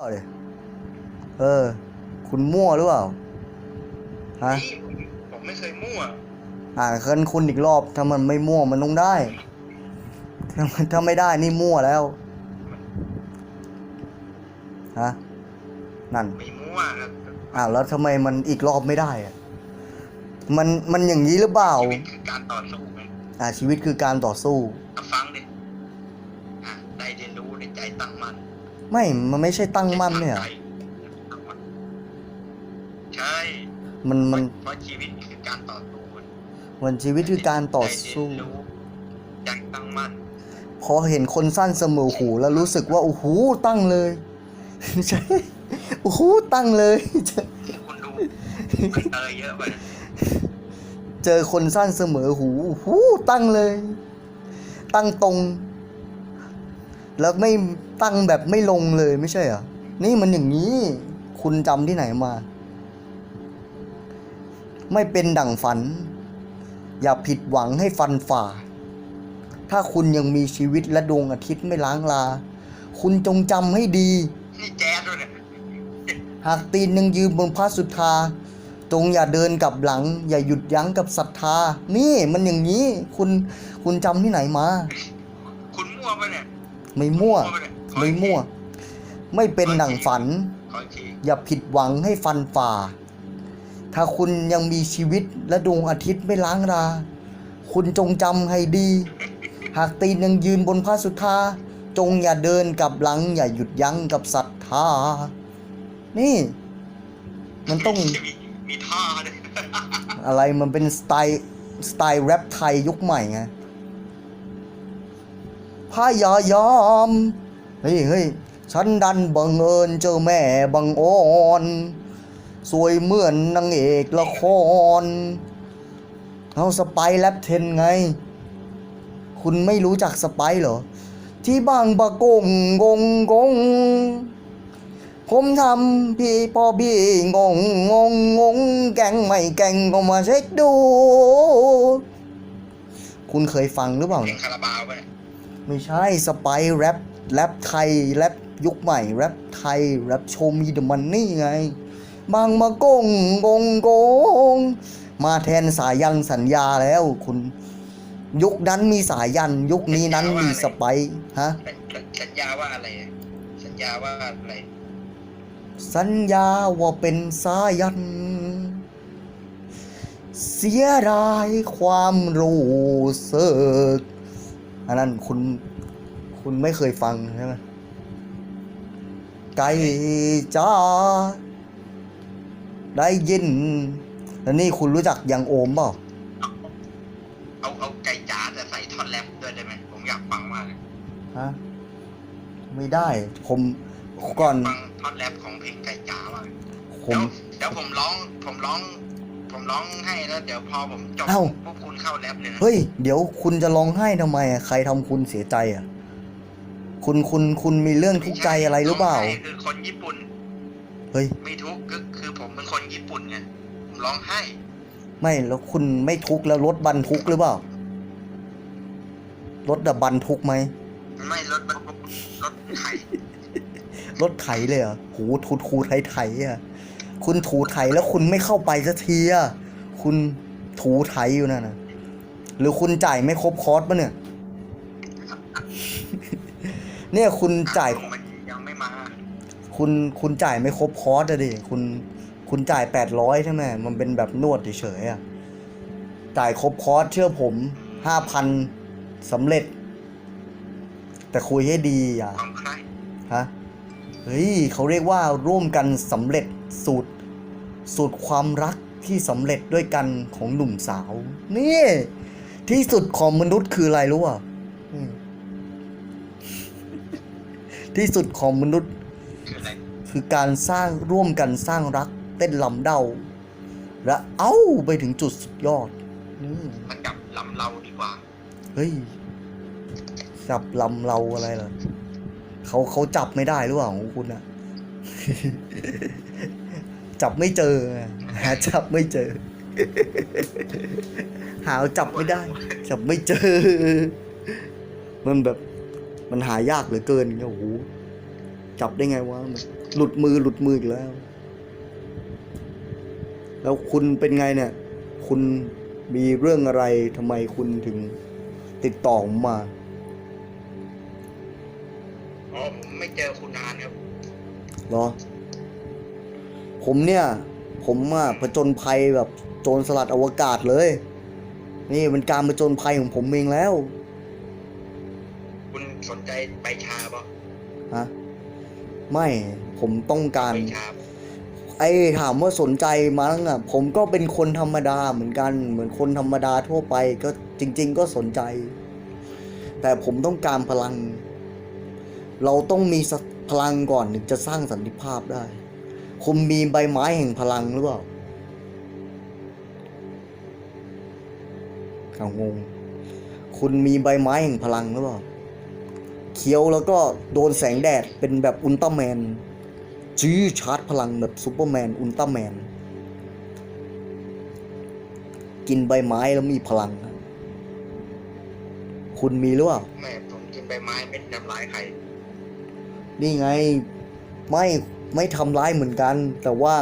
เอาดิเออ คุณมั่วหรือเปล่า ฮะ นี่ผมผมไม่เคยมั่ว อ่านเคินคุณอีกรอบ ถ้ามันไม่มั่วมันต้องได้ ถ้ามันถ้าไม่ได้นี่มั่วแล้ว ฮะ นั่น ไม่มั่วครับอ้าวแล้วทำไมมันอีกรอบไม่ได้อะมันมันอย่างนี้หรือเปล่าชีวิตคือการต่อสู้ไง อ่าชีวิตคือการต่อสู้ ไม่ มันไม่ใช่ตั้งมั่นเนี่ยใจตั้งมั่นใช่มันมันเพราะชีวิตคือการต่อสู้มันชีวิตคือการต่อสู้ได้เรียนรู้ใจตั้งมั่นพอเห็นคนสั้นเสมอหูแล้วรู้สึกว่าโอ้โหตั้งเลยใช่โอ้โหตั้งเลยคุณดูมันเตยเยอะไปนะเจอคนสั้นเสมอหูโอ้โหตั้งเลย ตั้งตรง แล้วไม่ ตั้งแบบไม่ลงเลยไม่ใช่เหรอ นี่มันอย่างนี้ คุณจำที่ไหนมา ไม่เป็นดั่งฝัน อย่าผิดหวังให้ฟันฝ่า ถ้าคุณยังมีชีวิตและดวงอาทิตย์ไม่ล้างลา คุณจงจำให้ดี นี่แจ๊ดด้วยเนี่ยหากตีนยังยืนบนพระสุธาจงอย่าเดินกลับหลัง อย่าหยุดยั้งกับศรัทธา นี่มันอย่างนี้ คุณคุณจำที่ไหนมา คุณมั่วไปะเนี่ย ไม่มั่วปะเนี่ย ขอไม่อีกทีมั่ว ไม่เป็นดั่งฝันขออีกทีอย่าผิดหวังให้ฟันฝ่า ถ้าคุณยังมีชีวิตและดวงอาทิตย์ไม่ล้างรา คุณจงจำให้ดี หากตีนยังยืนบนพระสุธาจงอย่าเดินกลับหลัง อย่าหยุดยั้งกับศรัทธา นี่ มันต้องมีมีท่าด้วยอะไรมันเป็นสไตล์สไตล์แรปไทยยุคใหม่ไงพยายาม เฮ้ยเฮ้ยฉันดันบังเอิญเจอแม่บังอ่อนสวยเหมือนนางเอกละคร เอาสไปร์แรปเทนไง คุณไม่รู้จักสไปร์เหรอ ที่บางปะกงกงกง ผมทำพี่พอพี่งงงงงงแกงไม่แกงก็มาเช็คดู คุณเคยฟังหรือเปล่าเพลเนี่งยคาราบาวไปะเนี่ยไม่ใช่สไปร์แรป แรปไทยแรปยุคใหม่แรปไทยแรปโชมีเดมันนี่ไง บางมากงกงกง มาแทนสายันสัญญาแล้วคุณ ยุคนั้นมีสายัน ยุคนี้นั้นมีสไปร์ฮะ สัญญาว่าอะไรอะสัญญาว่าอะไร สัญญาว่าเป็นสายัน เสียดายความรู้สึกอันนั้นคุณ คุณไม่เคยฟังใช่ไหมไก่จ้าได้ยิน แล้วนี่คุณรู้จักยังโอมเปล่าเอาเอาไก่จ๋าแต่ใส่ท่อนแรปด้วยได้ไหมผมอยากฟังมากเลยฮะไม่ได้ ผมก่อนฟังท่อนแรปของเพลงไก่จ๋ามากผเดี๋ยมวเดี๋ยวผมร้อง ผมร้อง ผมร้องให้แล้วเดี๋ยวพอผมจบเอ้าพวกคุณเข้าแรปเลยนะเฮ้ยเดี๋ยวคุณจะร้องไห้ทำไมอะใครทำคุณเสียใจอะ คุณคุณคุณมีเรื่องทุกข์ใจอะไรหรือเปล่างไห้คือคนญี่ปุ่นเฮ้ย ไม่ทุกข์ก็คือผมเป็นคนญี่ปุ่นไงผมร้องไห้ ไม่แล้วคุณไม่ทุกข์แล้วรถบรรทุกหรือเปล่า รถดับบรรทุกไหม ไม่รถบรรทุกรถไถรถไถเลยเหรอะโหทูทูไถไถอะ คุณถูไถแล้วคุณไม่เข้าไปสักทีอะ คุณถูไถอยู่นั่นน่ะหรือคุณจ่ายไม่ครบคอร์สปะเนี่ย เนี่ยคุณจ่าย มันยังไม่มา คุณคุณจ่ายไม่ครบคอร์สอะดิคุณคุณจ่ายแปดร้อยใช่ไหมมันเป็นแบบนวดเฉยๆอะจ่ายครบคอร์สเชื่อผมห้าพันสำเร็จ แต่คุยให้ดีอะของใครฮะเฮ้ยเขาเรียกว่าร่วมกันสำเร็จสูตร สูตรความรักที่สำเร็จด้วยกันของหนุ่มสาว นี่ ที่สุดของมนุษย์คืออะไรรู้อะ ที่สุดของมนุษย์ คืออะไรคือการสร้างร่วมกันสร้างรัก เต้นลำเดาและเอ้าไปถึงจุดสุดยอดนี่มันกับลำเราดีกว่า เฮ้ยจับลำเราอะไรเหรอเขาเขาจับไม่ได้หรือเปล่าของคุณอะ จับไม่เจอไงหาจับไม่เจอ หาจับไม่ได้ จับไม่เจอ มันแบบ มันหายากเหลือเกินโอ้โหจับได้ไงวะหลุดมือหลุดมืออีกแล้ว แล้วคุณเป็นไงเนี่ย คุณมีเรื่องอะไรทำไมคุณถึงติดต่อผมมาอ๋อผมไม่เจอคุณนานครับเหรอ ผมเนี่ย ผมอะผจญภัยแบบโจรสลัดอวกาศเลย นี่เป็นการผจญภัยของผมเองแล้วคุณ สนใจใบชาปะฮะไม่ผมต้องการใบชาปะไอ้ถามว่าสนใจมั้งอะ ผมก็เป็นคนธรรมดาเหมือนกัน เหมือนคนธรรมดาทั่วไป ก็จริง ๆ ก็สนใจ แต่ผมต้องการพลัง เราต้องมีสพลังก่อนถึงจะสร้างสันติภาพได้ คุณมีใบไม้แห่งพลังหรือเปล่าเอางง คุณมีใบไม้แห่งพลังหรือเปล่า เคี้ยวแล้วก็โดนแสงแดดเป็นแบบอุลตร้าแมนจี้ชาร์จพลังแบบซูเปอร์แมนอุลตร้าแมน กินใบไม้แล้วมีพลังนะคุณมีหรือเปล่าแม่ผมกินใบไม้ไม่ทำร้ายใคร นี่ไงไม่ไม่ทำร้ายเหมือนกัน แต่ว่า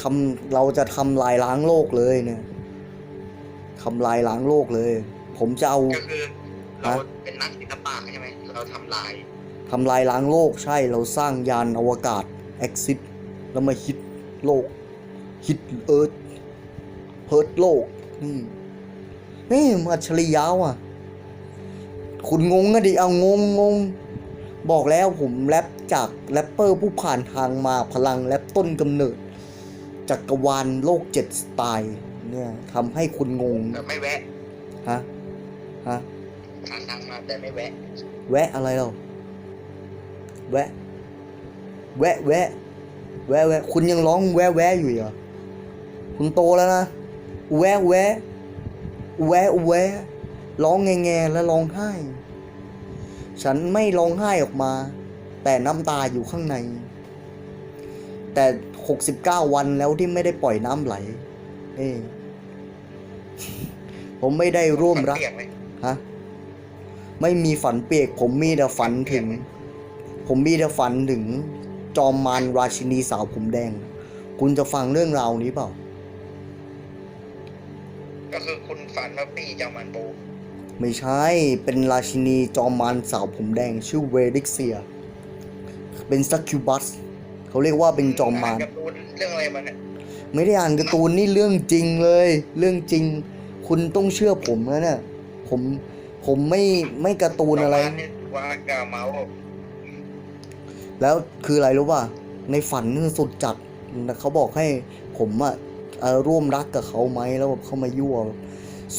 ทำเราจะทำลายล้างโลกเลยเนี่ยทำลายล้างโลกเลย ผมจะเอาก็คือ เราฮะเป็นนักศิลปะใช่ไหมเราทำลายทำลายล้างโลกใช่เราสร้างยานอวกาศ exit แล้วมาฮิตโลกฮิตเอิร์ธเพิร์ดโลกนี่นี่มาอัจฉริยะว่ะ คุณงงอะดิเอางงงง บอกแล้วผมแรปจากแรปเปอร์ผู้ผ่านทางมาพลังแรปต้นกำเนิดจักรวาลโลกเจ็ดสไตล์ เนี่ยทำให้คุณงงแต่ไม่แวะ ฮะ ฮะ ผ่านทางมาแต่ไม่แวะ แวะอะไรเราแวะ แวะแวะ แวะแวะคุณยังร้องแวะแวะอยู่เหรอคุณโตแล้วนะแวะแวะ แวะแวะร้องแงแงแล้วร้องไห้ ฉันไม่ร้องไห้ออกมา แต่น้ำตาอยู่ข้างใน แต่หกสิบเก้าวันแล้วที่ไม่ได้ปล่อยน้ำไหล เอ้ผมไม่ได้ร่วมรักเปียกไหมฮะ ไม่มีฝันเปียก ผมมีแต่ฝันถึง ผมมีแต่ฝันถึง จอมมารราชินีสาวผมแดง คุณจะฟังเรื่องราวนี้เปล่า ก็คือคุณฝันว่าปีเจ้ามันโบไม่ใช่ เป็นราชินีจอมมารสาวผมแดง ชื่อเวดิกเซีย เป็นซักคิวบัส เขาเรียกว่าเป็นจอมมารนการ์ตูนเรื่องอะไรมันเนี่ยไม่ได้อ่านการ์ตูนนี่เรื่องจริงเลย เรื่องจริง คุณต้องเชื่อผมนะเนี่ยผม ผมไม่ไม่การ์ตูนอะไรปมาณนี้ว่ากาเมาส์แล้วคืออะไรรู้ป่ะ ในฝันนี่สุดจัดเขาบอกให้ผมอะเอ่อร่วมรักกับเขาไหมแล้วแบบเขามายั่วแบบ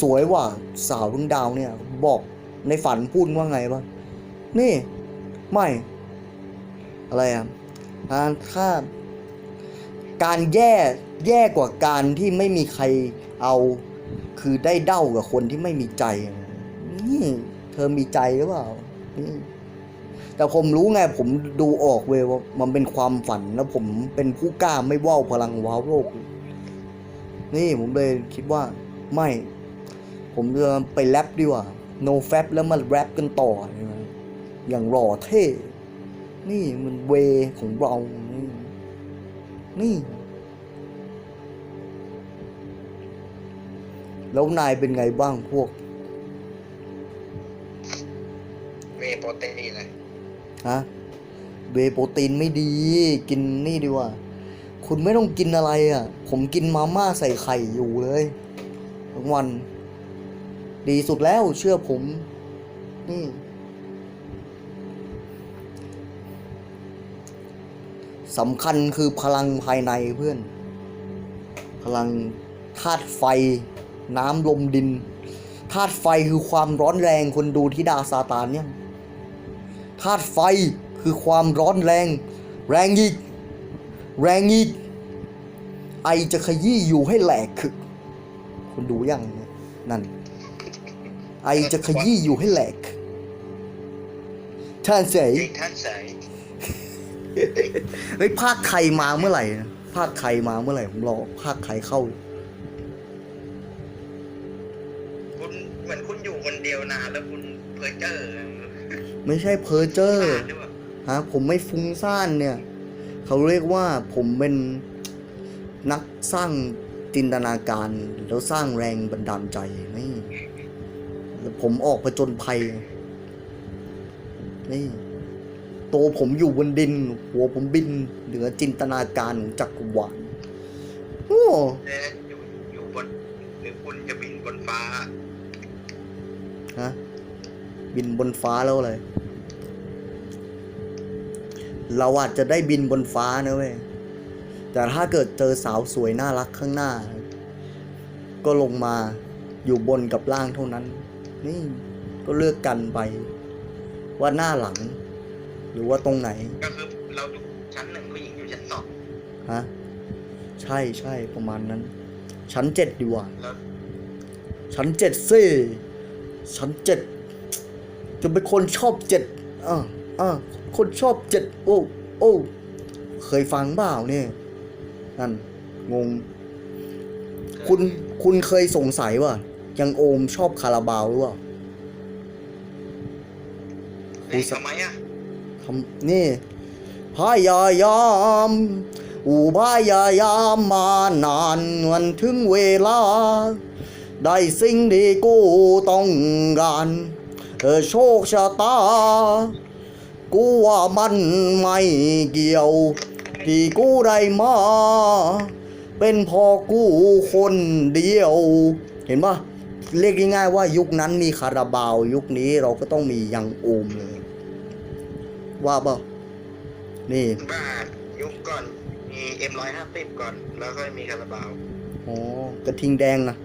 สวยว่ะสาวรุ่งดาวเนี่ย บอกในฝันพูดว่าไงป่ะนี่ ไม่ อะไรอะอ่าถ้าการแย่แย่กว่าการที่ไม่มีใครเอา คือได้เด้ากับคนที่ไม่มีใจนี่ เธอมีใจหรือเปล่าแต่ผมรู้ไงผมดูออกเว้ยว่ามันเป็นความฝันแล้วผมเป็นผู้กล้าไม่ว่าวพลังว้าวโลก นี่ผมเลยคิดว่า ไม่ ผมจะไปแรปดีกว่า no fap แล้วมาแรปกันต่อ อย่างหล่อเท่ นี่มันเวของเรา นี่นี่ แล้วนายเป็นไงบ้างพวก รตีนเลยฮะเวโปรตีนไม่ดี กินนี่ดีกว่า คุณไม่ต้องกินอะไรอะ ผมกินมาม่าใส่ไข่อยู่เลยทั้งวัน ดีสุดแล้วเชื่อผมนี่สำคัญคือพลังภายในเพื่อน พลังธาตุไฟ น้ำลมดินธาตุไฟคือความร้อนแรงคนดูที่ดาซาตานเนี่ย ธาตุไฟคือความร้อนแรง แรงอีก แรงอีก ไอจะขยี้อยู่ให้แหลกคือคุณดูยังเนี่ยนั่น ไอจะขยี้อยู่ให้แหลกท่านเสยยิงท่านใสเฮ้ยภาคไทยมาเมื่อไหร่นะภาคไทยมาเมื่อไหร่ผมรอภาคไทยเข้า ไม่ใช่เพอร์เจอร์หรือเปล่าฮะผมไม่ฟุ้งซ่านเนี่ย เขาเรียกว่าผมเป็นนักสร้างจินตนาการแล้วสร้างแรงบันดาลใจนี่แล้วผมออกผจญภัย นี่ตัวผมอยู่บนดิน หัวผมบิน เหนือจินตนาการของจักรวาลโอ้เอ๊ะอยู่อยู่บนหรือคุณจะบินบนฟ้า ฮะ บินบนฟ้าแล้วเลย เราอาจจะได้บินบนฟ้านะเว้ย แต่ถ้าเกิดเจอสาวสวยน่ารักข้างหน้า ก็ลงมาอยู่บนกับล่างเท่านั้น นี่ก็เลือกกันไป ว่าหน้าหลัง หรือว่าตรงไหน ก็คือเราอยู่ชั้นหนึ่งผู้หญิงอยู่ชั้นสองฮะ ใช่ใช่ประมาณนั้น ชั้นเจ็ดดีกว่า แล้วชั้นเจ็ดสิชั้นเจ็ดจะเป็นคนชอบเจ็ดอ่าอ่า คนชอบเจ็ดโอ้โอ้เคยฟังเปล่าเนี่ยนั่นงง คุณคุณเคยสงสัยว่า ยังโอมชอบคาราบาวหรือเปล่าเฮ้ยทำไมอะทำนี่พยายามอูพยายามมานานวันถึงเวลา ได้สิ่งที่กูต้องการเออโชคชะตา กูว่ามันไม่เกี่ยว ที่กูได้มา เป็นพอกูคนเดียว เห็นปะเรียกง่ายๆว่ายุคนั้นมีคาราบาว ยุคนี้เราก็ต้องมียังโอมเลยว่าเปล่านี่บ้ายุคก่อนมีเอ็มร้อยห้าสิบก่อน แล้วก็มีคาราบาวอ๋อกระทิงแดงนะ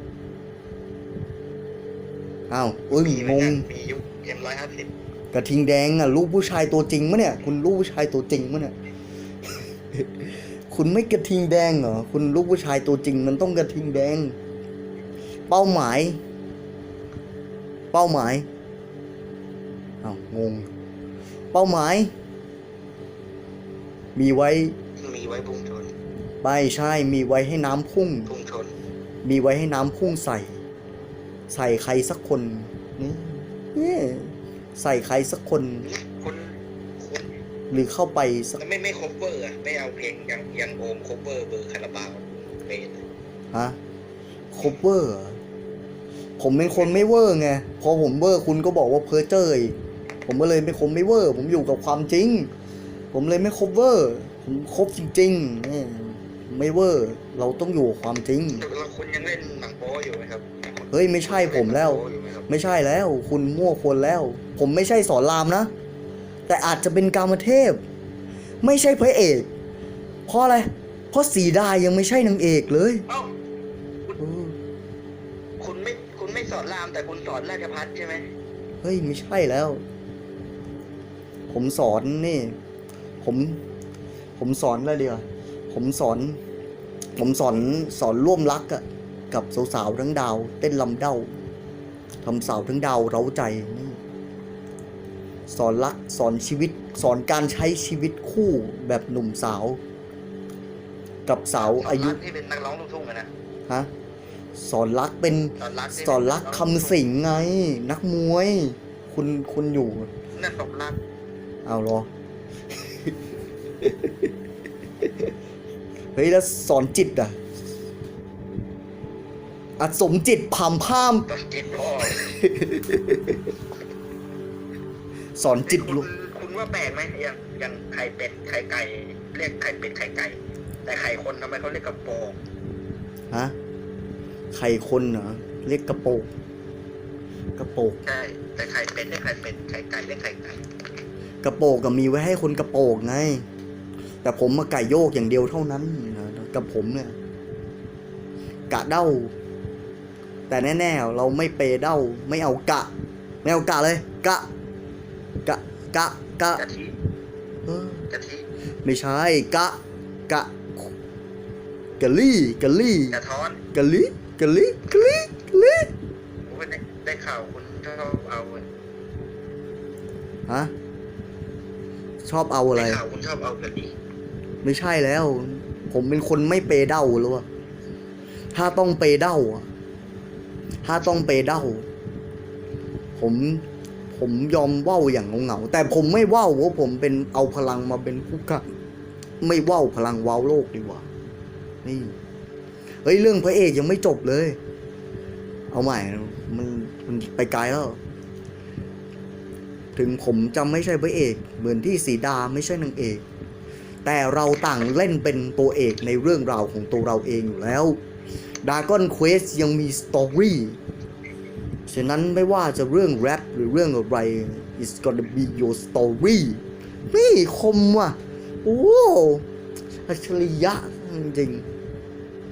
อ้าวอุ้ยมีเหมืงอนกังนมียุคเอ็มร้อยห้าสิบ กระทิงแดงอะลูกผู้ชายตัวจริงมะเนี่ย คุณลูกผู้ชายตัวจริงมะเนี่ย คุณไม่กระทิงแดงเหรอ คุณลูกผู้ชายตัวจริง มันต้องกระทิงแดง เป้าหมาย เป้าหมายอ้าวงง เป้าหมาย มีไว้ มีไว้พุ่งชนไม่ใช่ มีไว้ให้น้ำพุ่ง พุ่งชน มีไว้ให้น้ำพุ่งใส่ ใส่ใครสักคนนี่นี่ ใส่ใครสักคนคุณคุณหรือเข้าไปสักแล้วไม่ไม่คบเวอร์อะไม่เอาเพลงยังยังโอมคบเวอร์เบอร์คาราบาวเป็นฮะคบเวอร์เหรอผมเป็นคนไม่เวอร์ไงพอผมเวอร์คุณก็บอกว่าเพ้อเจ้ออีกผมก็เลยเป็นคนไม่เวอร์ ผมอยู่กับความจริง ผมเลยไม่คบเวอร์ผมคบจริงๆนี่ไม่เวอร์ เราต้องอยู่กับความจริงแล้วคุณยังเล่นหนังโป๊อยู่ไหมครับเฮ้ยไม่ใช่ผมแล้วเนหนังโป๊อยู่ไหมครับไม่ใช่แล้ว คุณมั่วคนแล้ว ผมไม่ใช่สอนรามนะ แต่อาจจะเป็นกามเทพ ไม่ใช่พระเอก เพราะอะไร เพราะสีดายังไม่ใช่นางเอกเลยเอ้าเออคุณไม่คุณไม่สอนรามแต่คุณสอนราชพัฒใช่ไหมเฮ้ยไม่ใช่แล้ว ผมสอนนี่ ผม ผมสอนอะไรเดียวาผมสอน ผมสอนสอนร่วมรักอะกับสาวๆทั้งดาว เต้นลำเด้าทำสาวทั้งดาวเร้าใจนี่ สอนรักสอนชีวิต สอนการใช้ชีวิตคู่แบบหนุ่มสาว กับสาวอายุสนรักที่เป็นนักร้องลูกทุ่งอะนะฮะสอนรักเป็นสอนรักที่สอนรักคำสิงไง นักมวย คุณคุณอยู่นั่นตกรักเอาเหรอเฮ้ยแล้วสอนจิตอะอัดสมจิตผามพามตอนจิตพ่อ สอนจิตคุลุณคุณว่าแปลกไหมอย่างอย่างไข่เป็ดไข่ไก่ เรียกไข่เป็ดไข่ไก่ แต่ไข่คนทำไมเขาเรียกกระโปรงฮะไข่คนเหรอเรียกกระโปกกระโปกใช่แต่ไข่เป็ดเรียกไข่เป็ดไข่ไก่เรียกไข่ไก่กระโปกก็มีไว้ให้คนกระโปกไง แต่ผมมาไก่โยกอย่างเดียวเท่านั้นนะกับผมเนี่ยกะเด้า แต่แน่ๆเราไม่เปเด้าไม่เอากะ ไม่เอากะเลย กะ กะกะกะกะทิเออกะทิไม่ใช่กะกะกะลี่กะลี่กระท้อนกะลี่กะลี่กะลี่กะลี่ผมก็ได้ได้ข่าวคุณชอบเอาฮะชอบเอาอะไรได้ข่าวคุณชอบเอากะทิไม่ใช่แล้ว ผมเป็นคนไม่เปเด้าหรือวะถ้าต้องเปเด้าอะถ้าต้องเปเด้าผม ผมยอมว้าวอย่างเหงาๆแต่ผมไม่ว้าวเพราะผมเป็นเอาพลังมาเป็นผู้กล้าไม่ว้าวพลังว้าวโลกดีกว่า นี่ เฮ้ยเรื่องพระเอกยังไม่จบเลย เอาใหม่ มันมันไปไกลแล้ว ถึงผมจะไม่ใช่พระเอก เหมือนที่สีดาไม่ใช่นางเอก แต่เราต่างเล่นเป็นตัวเอกในเรื่องราวของตัวเราเองอยู่แล้วดากอนเควสยังมีสตอรี่ ฉะนั้นไม่ว่าจะเรื่องแรปหรือเรื่องอะไร it's gonna be your story นี่คมว่ะ โอ้อัจฉริยะจริง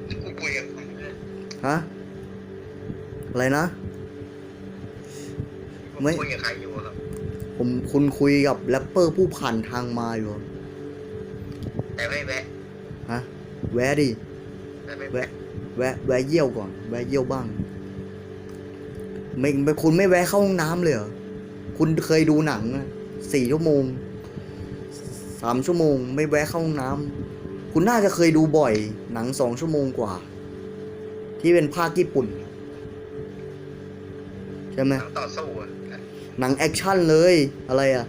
นี่กูคุยกับใครเนี่ยๆฮะ อะไรนะผมไม่คุยกับใครอยู่อะครับ ผมคุณคุยกับแรปเปอร์ผู้ผ่านทางมาอยู่ แต่ไม่แวะ ฮะ แวะดิแต่ไม่แวะ แวะ แวะเยี่ยวก่อน แวะเยี่ยวบ้าง ไม่ไม่คุณไม่แวะเข้าห้องน้ำเลยเหรอคุณเคยดูหนังอะสี่ชั่วโมงสามชั่วโมง ไม่แวะเข้าห้องน้ำคุณน่าจะเคยดูบ่อย หนังสองชั่วโมงกว่า ที่เป็นภาคญี่ปุ่นใช่ไหมหนังต่อสู้อะหนังแอคชั่นเลยอะไรอะ